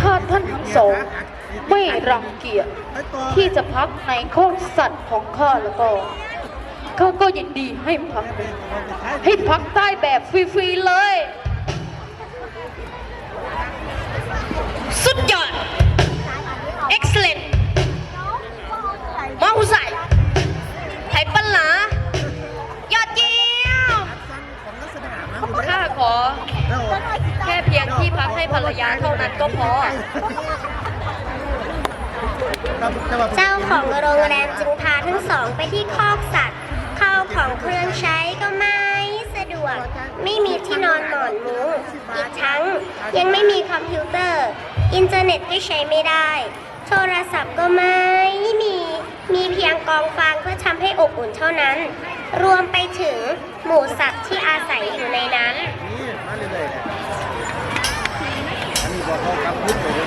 ถ้าท่านทั้งสองไม่รังเกียจที่จะพักในคอกสัตว์ของข้าแล้วก็ข้าก็ยินดีให้พัก ให้พักใต้แบบฟรีๆเลย สุดยอด excellent มาอุใส่ไทยปัญหายอดเยี่ยมข้าขอแค่เพียง ที่พักให้ภรรยาเท่านั้นก็พอ เจ้าของโรงแรมจึงพาทั้งสองไปที่คอกสัตว์ข้าวของเครื่องใช้ก็ไม่สะดวก ไม่มีที่นอนหมอนมุ้งอีกทั้งยังไม่มีคอมพิวเตอร์ อินเทอร์เน็ตก็ใช้ไม่ได้ โทรศัพท์ก็ไม่มีมีเพียงกองฟางเพื่อทำให้อบอุ่นเท่านั้น รวมไปถึงหมูสัตว์ที่อาศัยอยู่ในนั้น ครับ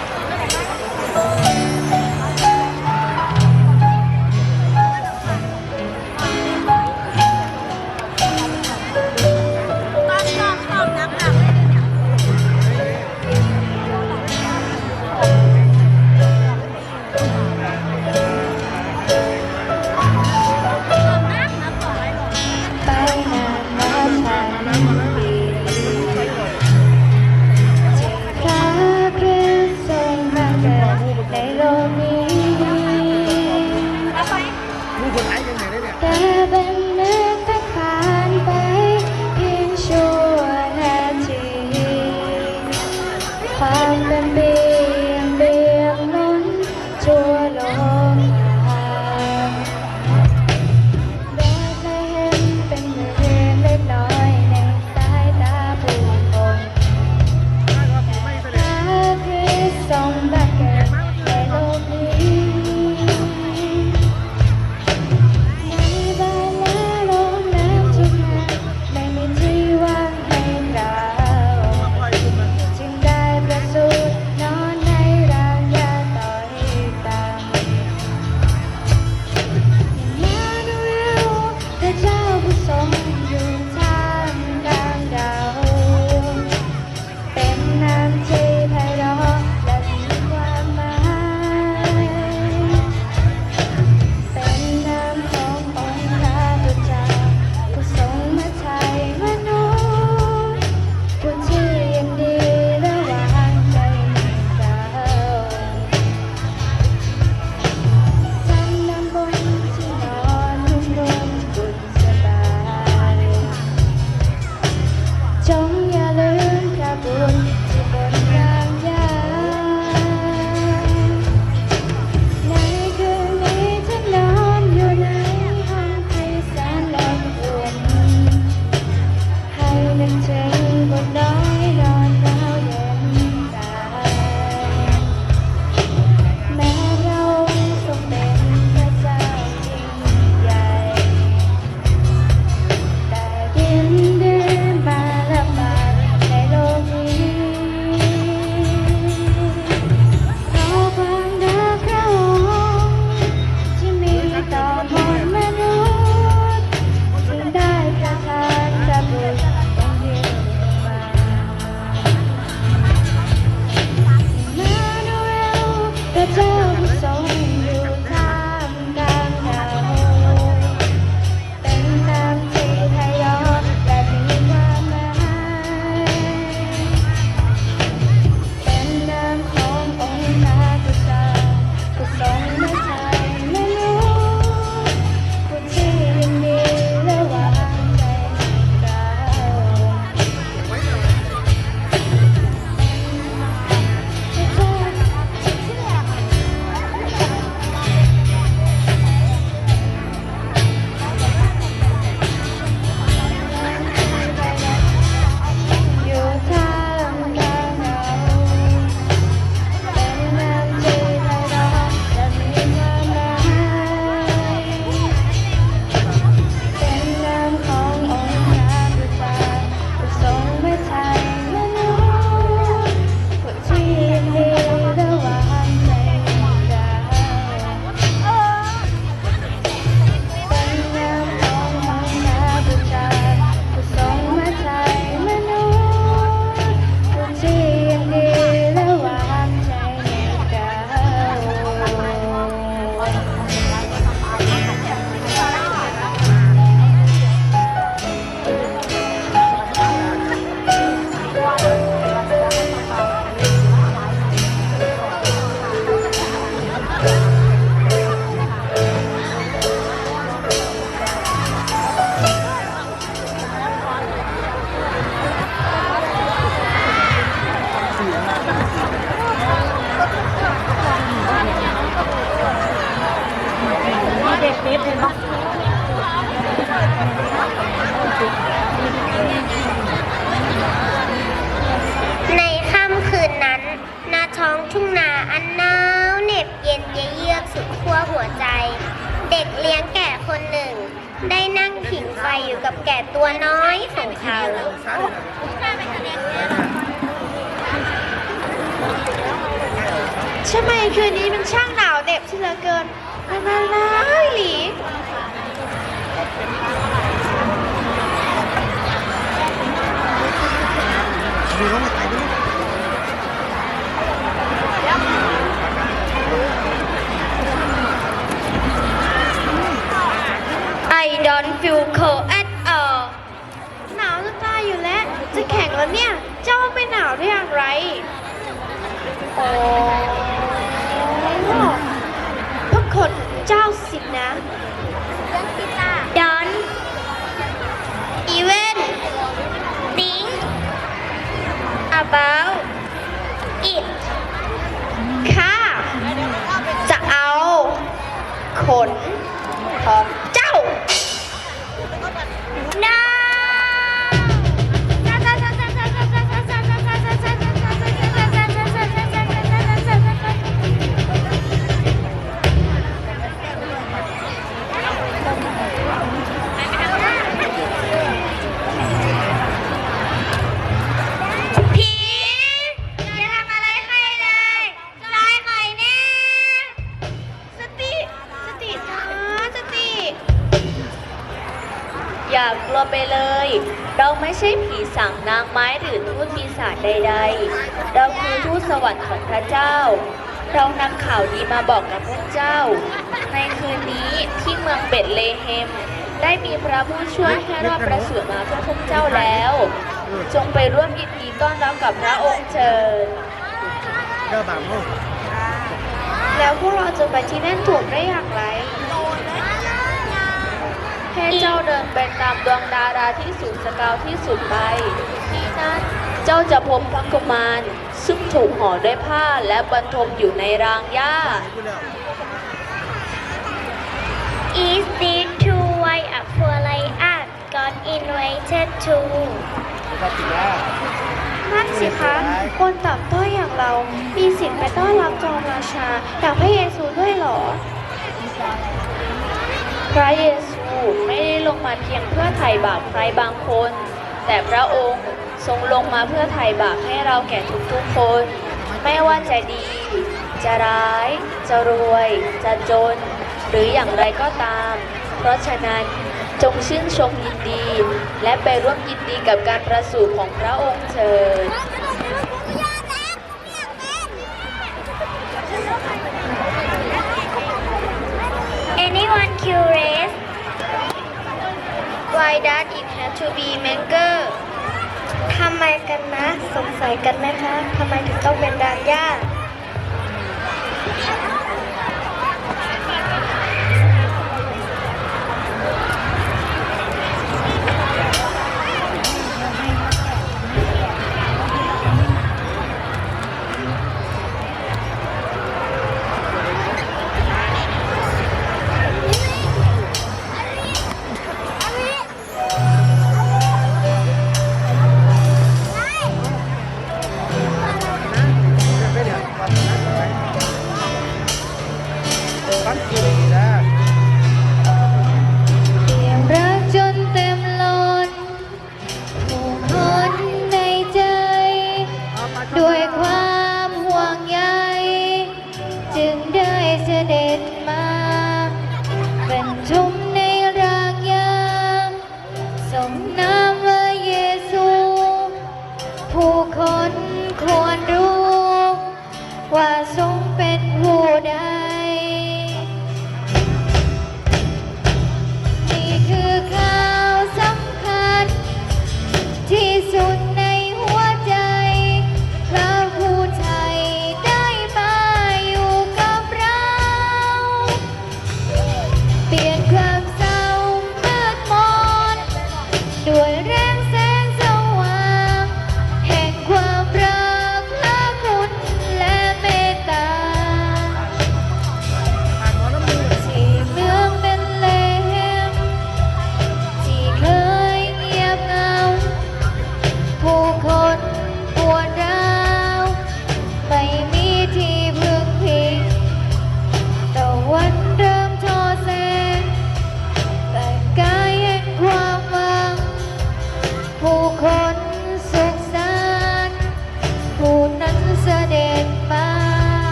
คว ทุ่งนาอันหนาวเหน็บเย็นเยือกสุดขั้วหัวใจ เด็กเลี้ยงแก่คนหนึ่ง ได้นั่งผิงไฟอยู่กับแก่ตัวน้อยของเขาใช่ไหมคืนนี้มันช่างหนาวเหน็บเสียเหลือเกินมันมาแล้วหลีมีรถมาตายด้ว ของเจ้า no เลยเราไม่ใช่ผีสางนางไม้หรือทูตปีศาจใดๆ เราคือทูตสวรรค์ของพระเจ้า เรานำข่าวดีมาบอกกับพวกเจ้า ในคืนนี้ที่เมืองเบตเลเฮม ได้มีพระผู้ช่วยให้รอดประสูติมาเพื่อพวกเจ้าแล้ว จงไปร่วมยินดีต้อนรับกับพระองค์เชิญเจ้าบ่าวลูกแล้วพวกเราจะไปที่นั่นถูกได้อย่างไร ให้เจ้าเดินไปตามดวงดาราที่สูงสกาวที่สุดไป ที่นั่นเจ้าจะพบพระกุมาร ซึ่งถูกห่อด้วยผ้าและบรรทมอยู่ในรางหญ้าพูดแล้ว Is this true why a poor like us got invited to ปฏิญานั่นสิคะ คนต่ำต้อยอย่างเรา มีสิทธิ์ไปต้อนรับจอมราชาอย่างพระเยซูด้วยเหรอ พระเยซู ไม่ได้ลงมาเพียงเพื่อไถ่บาปใครบางคน แต่พระองค์ทรงลงมาเพื่อไถ่บาปให้เราแก่ทุกๆคน ไม่ว่าจะดี จะร้าย จะรวย จะจน หรืออย่างไรก็ตาม เพราะฉะนั้นจงชื่นชมยินดี และไปร่วมยินดีกับการประสูติของพระองค์เถิด Anyone curious Why does it have to be mango ทำไมกันนะ สงสัยกันไหมคะ ทำไมถึงต้องเป็นดานย่า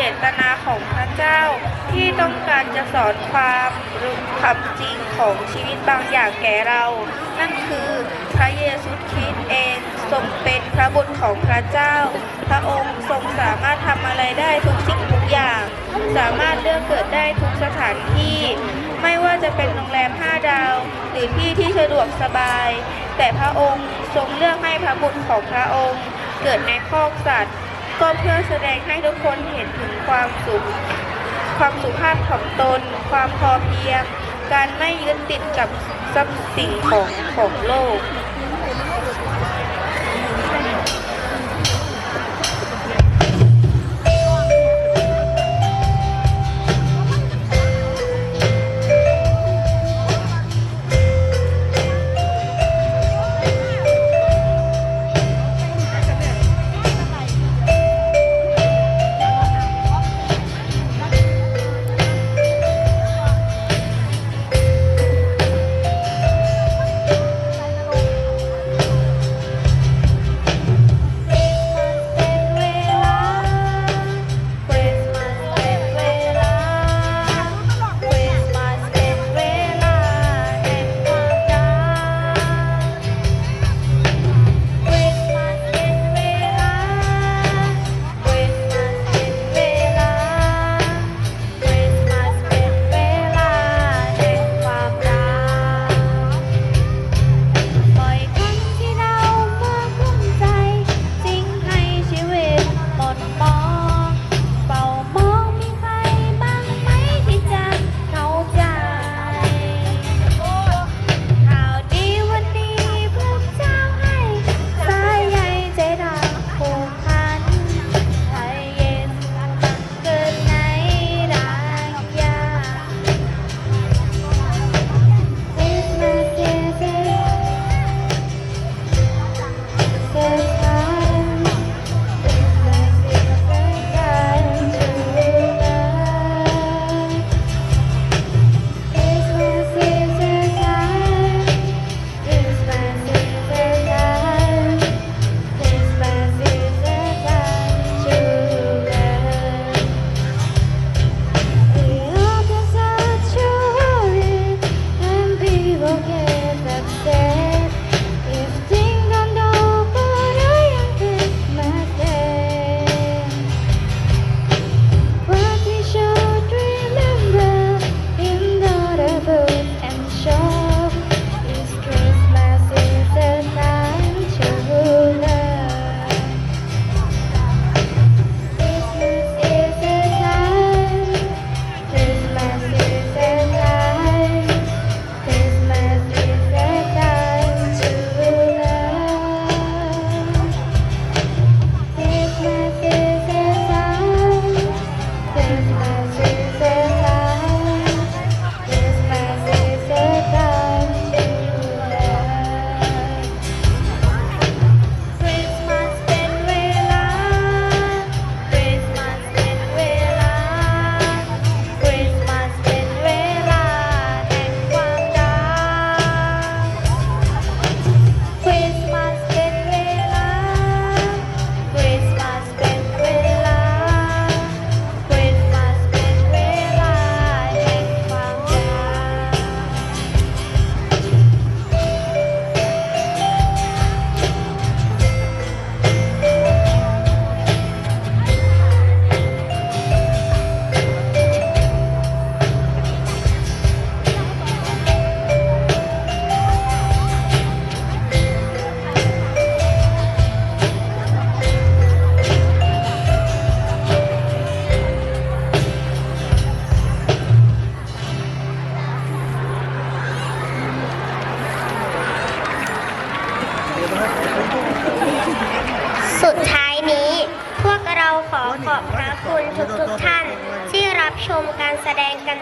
จตนาของพระเจ้าที่ต้องการจะสอนความรู้ความจริงของชีวิตบางอย่างแก่เรา นั่นคือพระเยซูคริสต์เองทรงเป็นพระบุตรของพระเจ้า พระองค์ทรงสามารถทำอะไรได้ทุกสิ่งทุกอย่าง สามารถเลือกเกิดได้ทุกสถานที่ ไม่ว่าจะเป็นโรงแรม5ดาว หรือที่ที่สะดวกสบาย แต่พระองค์ทรงเลือกให้พระบุตรของพระองค์ เกิดในคอกสัตว์ ก็เพื่อแสดงให้ทุกคนเห็นถึงความสุข ความสุภาพของตน ความพอเพียง การไม่ยึดติดกับทรัพย์สิ่งของของโลก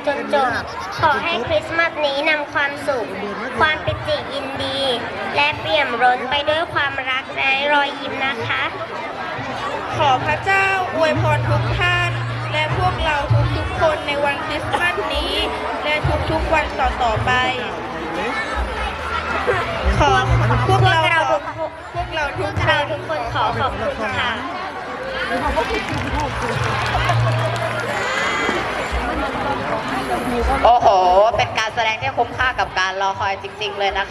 จนจบ ขอให้คริสต์มาสนี้นำความสุข ความปิติยินดี และเปี่ยมล้นไปด้วยความรักและรอยยิ้มนะคะ ขอพระเจ้าอวยพรทุกท่าน และพวกเราทุกๆคนในวันคริสต์มาสนี้ และทุกๆวันต่อๆไป ขอพวกพวกเราเราทุกพวกเราพทุวกกคเรานทุกคนขอขอบคุณค่ะ โอ้โห เป็นการแสดงที่คุ้มค่ากับการรอคอยจริง ๆ เลยนะคะ